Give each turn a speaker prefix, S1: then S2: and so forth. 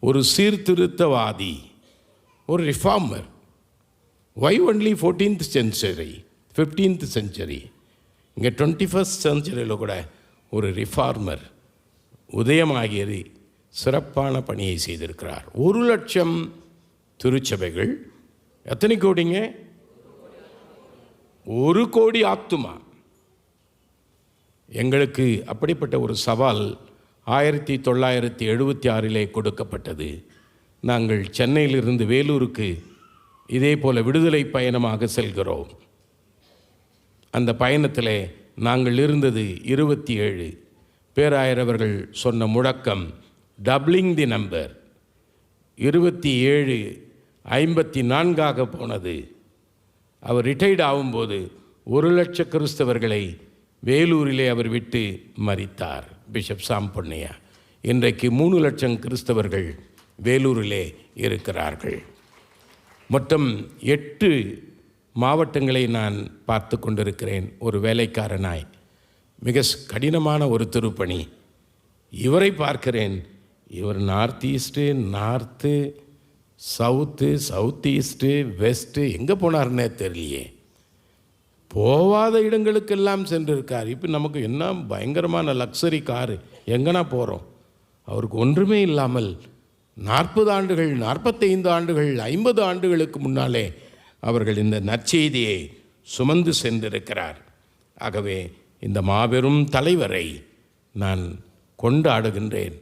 S1: ஒரு சீர்திருத்தவாதி ஒரு reformer why only fourteenth century fifteenth century இங்கே டுவெண்ட்டி ஃபஸ்ட் செஞ்சுரியில் கூட ஒரு ரிஃபார்மர் உதயமாகியது சிறப்பான பணியை செய்திருக்கிறார். ஒரு லட்சம் திருச்சபைகள். எத்தனை கோடிங்க? ஒரு கோடி ஆத்துமா. எங்களுக்கு அப்படிப்பட்ட ஒரு சவால் ஆயிரத்தி தொள்ளாயிரத்தி எழுபத்தி ஆறிலே கொடுக்கப்பட்டது. நாங்கள் சென்னையிலிருந்து வேலூருக்கு இதே போல விடுதலை பயணமாக செல்கிறோம். அந்த பயணத்தில் நாங்கள் இருந்தது இருபத்தி ஏழு. பேராயரவர்கள் சொன்ன முழக்கம் டப்ளிங் தி நம்பர். இருபத்தி ஏழு ஐம்பத்தி நான்காக போனது. அவர் ரிட்டையர்ட் ஆகும்போது ஒரு லட்ச கிறிஸ்தவர்களை வேலூரிலே அவர் விட்டு மறித்தார். பிஷப் சாம் பொன்னையா. இன்றைக்கு மூணு லட்சம் கிறிஸ்தவர்கள் வேலூரிலே இருக்கிறார்கள். மொத்தம் எட்டு மாவட்டங்களை நான் பார்த்து கொண்டிருக்கிறேன். ஒரு வேலைக்காரனாய் மிக கடினமான ஒரு திருப்பணி. இவரை பார்க்கிறேன். இவர் north east north south south east west எங்கே போனார்னே தெரியலையே. போவாத இடங்களுக்கெல்லாம் சென்றிருக்கார். இப்போ நமக்கு என்ன பயங்கரமான லக்ஸரி காரு எங்கன்னா போகிறோம் அவருக்கு ஒன்றுமே இல்லாமல் நாற்பது ஆண்டுகள் நாற்பத்தைந்து ஆண்டுகள் ஐம்பது ஆண்டுகளுக்கு முன்னாலே அவர்கள் இந்த நற்செய்தியை சுமந்து சென்றிருக்கிறார். ஆகவே இந்த மாபெரும் தலைவரை நான் கொண்டாடுகின்றேன்.